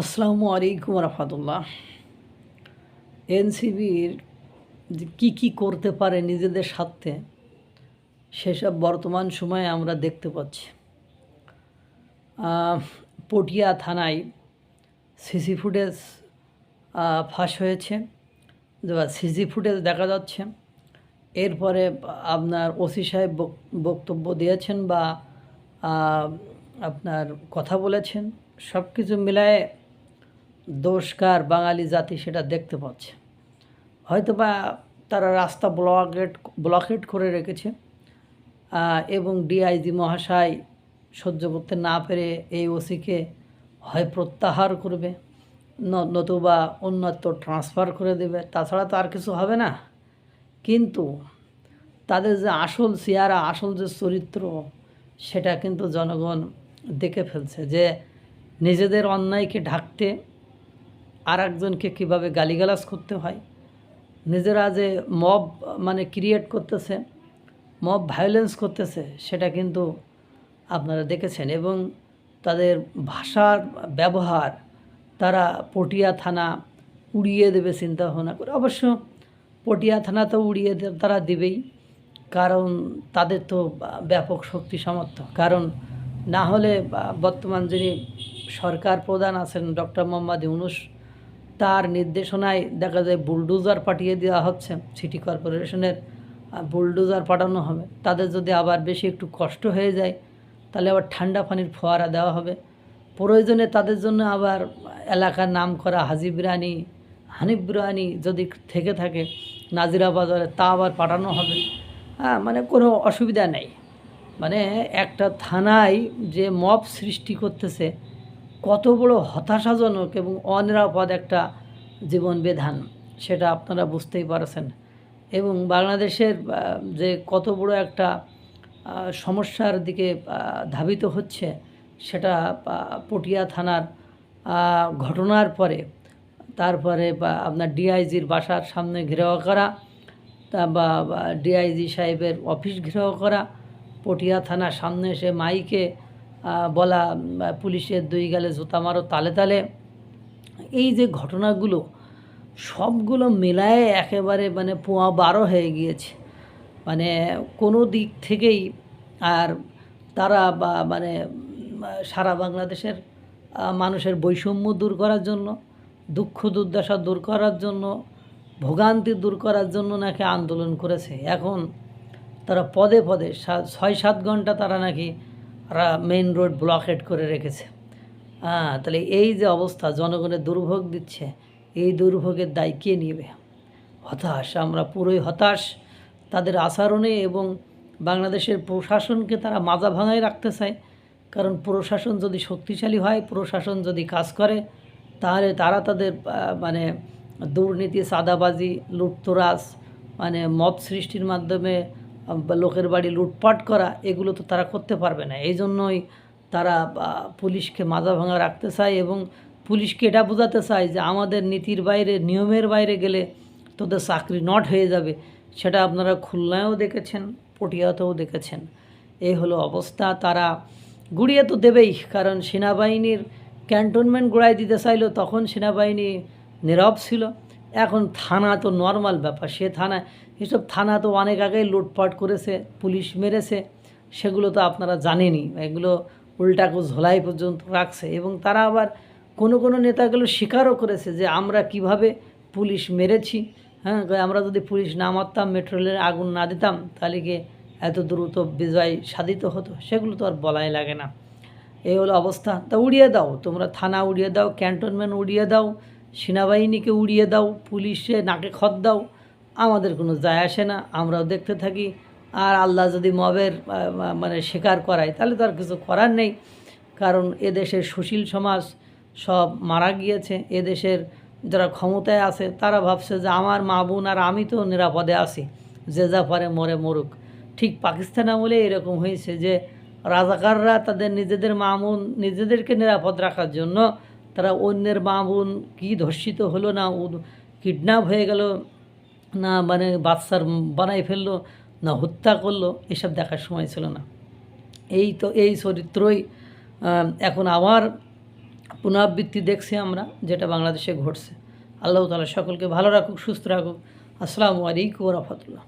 আসসালামু আলাইকুম রহমতুল্লাহ। এনসিবির কি কি করতে পারে নিজেদের স্বার্থে, সেসব বর্তমান সময়ে আমরা দেখতে পাচ্ছি। পটিয়া থানায় সিসি ফুটেজ ফাঁস হয়েছে। সিসি ফুটেজ দেখা যাচ্ছে। এরপরে আপনার ওসি সাহেব বক- বক্তব্য দিয়েছেন বা আপনার কথা বলেছেন। সব কিছু মিলায়ে দোষকার বাঙালি জাতি সেটা দেখতে পাচ্ছে। হয়তো বা তারা রাস্তা ব্লকেট ব্লকেট করে রেখেছে এবং ডিআইজি মহাশয় সহ্য করতে না পেরে এই ওসিকে হয় প্রত্যাহার করবে নতুবা অন্যত্র ট্রান্সফার করে দেবে। তাছাড়া তো আর কিছু হবে না। কিন্তু তাদের যে আসল চেহারা আসল যে চরিত্র, সেটা কিন্তু জনগণ দেখে ফেলছে যে নিজেদের অন্যায়কে ঢাকতে আর একজনকে কীভাবে গালিগালাজ করতে হয়? নিজেরা যে মব মানে ক্রিয়েট করতেছে, মব ভায়োলেন্স করতেছে, সেটা কিন্তু আপনারা দেখেছেন এবং তাদের ভাষার ব্যবহার তারা পটিয়া থানা উড়িয়ে দেবে চিন্তা ভাবনা করে। অবশ্য পটিয়া থানা তো উড়িয়ে তারা দিবেই, কারণ তাদের তো ব্যাপক শক্তি সামর্থ্য। কারণ না হলে বর্তমান যিনি সরকার প্রধান আছেন ডক্টর মোহাম্মদ ইউনুস তার নির্দেশনায় দেখা যায় বুলডোজার পাঠিয়ে দেওয়া হচ্ছে, সিটি কর্পোরেশনের বুলডোজার পাঠানো হবে। তাদের যদি আবার বেশি একটু কষ্ট হয়ে যায়, তাহলে আবার ঠান্ডা পানির ফোয়ারা দেওয়া হবে। প্রয়োজনে তাদের জন্য আবার এলাকার নাম করা হাজি বিরানি হানিফ বিরানি যদি থেকে থাকে নাজিরা বাজারে তা আবার পাঠানো হবে। হ্যাঁ মানে কোনো অসুবিধা নেই। মানে একটা থানায় যে মব সৃষ্টি করতেছে কত বড় হতাশাজনক এবং অনিরাপদ একটা জীবন বিধান, সেটা আপনারা বুঝতেই পারছেন। এবং বাংলাদেশের যে কত বড় একটা সমস্যার দিকে ধাবিত হচ্ছে, সেটা পটিয়া থানার ঘটনার পরে, তারপরে আপনার ডিআইজির বাসার সামনে ঘেরাও করা, তা বা ডিআইজি সাহেবের অফিস ঘেরাও করা, পটিয়া থানার সামনে এসে মাইকে বলা পুলিশের দুই গালে জুতা মারো, তালে তালে। এই যে ঘটনাগুলো, সবগুলো মেলায় একেবারে মানে পোয়া বারো হয়ে গিয়েছে। মানে কোনো দিক থেকেই আর তারা বা মানে সারা বাংলাদেশের মানুষের বৈষম্য দূর করার জন্য, দুঃখ দুর্দশা দূর করার জন্য, ভোগান্তি দূর করার জন্য নাকি আন্দোলন করেছে। এখন তারা পদে পদে ছয় সাত ঘণ্টা তারা নাকি মেইন রোড ব্লকেট করে রেখেছে। হ্যাঁ তাহলে এই যে অবস্থা জনগণের দুর্ভোগ দিচ্ছে, এই দুর্ভোগের দায় কে নেবে? হতাশ, আমরা পুরোই হতাশ। তাদের আচরণে এবং বাংলাদেশের প্রশাসনকে তারা মাজা ভাঙায় রাখতে চায়। কারণ প্রশাসন যদি শক্তিশালী হয়, প্রশাসন যদি কাজ করে, তাহলে তারা তাদের মানে দুর্নীতি সাদাবাজি লুটতরাজ মানে মব সৃষ্টির মাধ্যমে লোকের বাড়ি লুটপাট করা, এগুলো তো তারা করতে পারবে না। এই জন্যই তারা পুলিশকে মাজা ভাঙা রাখতে চায় এবং পুলিশকে এটা বোঝাতে চায় যে আমাদের নীতির বাইরে, নিয়মের বাইরে গেলে তোদের চাকরি নট হয়ে যাবে। সেটা আপনারা খুলনায়ও দেখেছেন, পটিয়াতেও দেখেছেন। এই হলো অবস্থা। তারা গুড়িয়ে তো দেবেই, কারণ সেনাবাহিনীর ক্যান্টনমেন্ট গোড়ায় দিতে চাইলো, তখন সেনাবাহিনী নীরব ছিল। এখন থানা তো নর্মাল ব্যাপার। সে থানা, এসব থানা তো অনেক আগেই লুটপাট করেছে, পুলিশ মেরেছে, সেগুলো তো আপনারা জানেনই। এগুলো উল্টাকু ঝোলাই পর্যন্ত রাখছে এবং তারা আবার কোনো কোনো নেতাগুলো স্বীকারও করেছে যে আমরা কীভাবে পুলিশ মেরেছি। হ্যাঁ আমরা যদি পুলিশ না মারতাম মেট্রো রেলে আগুন না দিতাম, তাহলে কি এত দ্রুত বিজয় সাধিত হতো? সেগুলো তো আর বলাই লাগে না। এই হলো অবস্থা। তা উড়িয়ে দাও, তোমরা থানা উড়িয়ে দাও, ক্যান্টনমেন্ট উড়িয়ে দাও সেনাবাহিনীকে উড়িয়ে দাও, পুলিশে নাকে খত দাও, আমাদের কোনো যায় আসে না, আমরাও দেখতে থাকি। আর আল্লাহ যদি মবের মানে শিকার করায়, তাহলে তো আর কিছু করার নেই। কারণ এদেশের সুশীল সমাজ সব মারা গিয়েছে। এদেশের যারা ক্ষমতায় আছে, তারা ভাবছে যে আমার মা বোন আর আমি তো নিরাপদে আছি, যে যা পারে মরে মরুক। ঠিক পাকিস্তান আমলে এরকম হয়েছে যে রাজাকাররা তাদের নিজেদের মা বোন নিজেদেরকে নিরাপদ রাখার জন্য তারা অন্যের মা বোন কী ধর্ষিত হলো না কিডন্যাপ হয়ে গেল, না মানে বাচ্চার বানাই ফেলল, না হত্যা করল, এসব দেখার সময় ছিল না। এই তো এই চরিত্রই এখন আবার পুনরাবৃত্তি দেখছি আমরা, যেটা বাংলাদেশে ঘটছে। আল্লাহ তালা সকলকে ভালো রাখুক, সুস্থ রাখুক। আসসালামু আলাইকুম রহমতুল্লাহ।